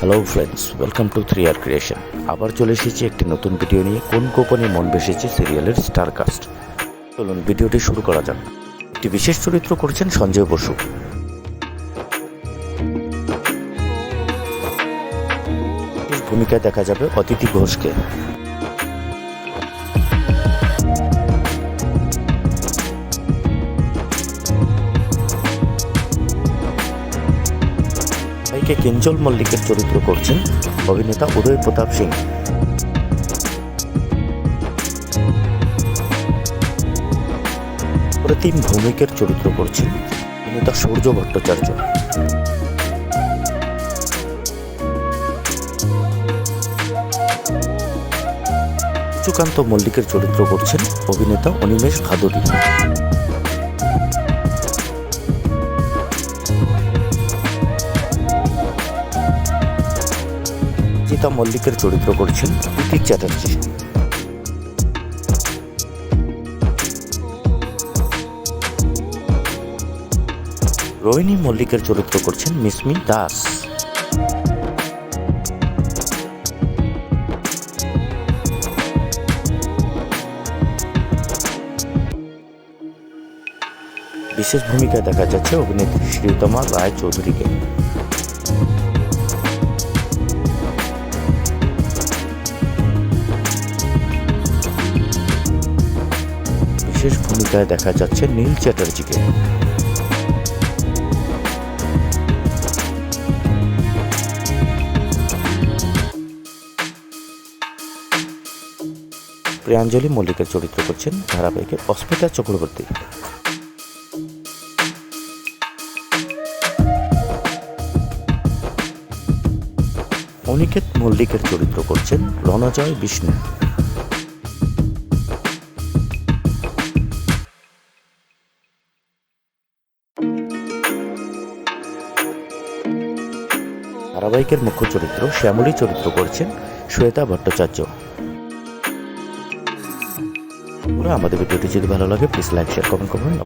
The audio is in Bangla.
Hello friends welcome to three R creation আবার চলে এসেছি একটি নতুন ভিডিও নিয়ে। কোন গোপনে মন বেসেছে সিরিয়ালের স্টারকাস্ট চলুন ভিডিওটি শুরু করা যাক। একটি বিশেষ চরিত্র করছেন সঞ্জয় বসু। ভূমিকায় দেখা যাবে অতিথি ঘোষকে। ভাইকে কিঞ্জল মল্লিকের চরিত্র করছেন? অভিনেতা উদয় প্রতাপ সিং। প্রতিম ভৌমিকের চরিত্র করছেন অভিনেতা সূর্য ভট্টাচার্য। সুকান্ত মল্লিকের চরিত্র করছেন অভিনেতা অনিমেষ ভাদুরী। জিতা মল্লিকের চরিত্র করছেন প্রীতি চ্যাটার্জি। রোহিণী মল্লিকের চরিত্র করছেন মিসমি দাস। বিশেষ ভূমিকায় দেখা যাচ্ছে অভিনেত্রী শ্রীতমা রায় চৌধুরীকে বিশেষ ভূমিকায় দেখা যাচ্ছে নীল চ্যাটার্জিকে। প্রিয়াঞ্জলি মল্লিকের চরিত্র করছেন ধারাবাহিকে অস্মিতা চক্রবর্তী। অনিকেত মল্লিকের চরিত্র করছেন রণজয় বিষ্ণু। ধারাবাহিকের মুখ্য চরিত্র শ্যামলী চরিত্র করছেন শ্বেতা ভট্টাচার্য। আমাদের ভিডিওটি যদি ভালো লাগে প্লিজ লাইক শেয়ার কমেন্ট করবেন।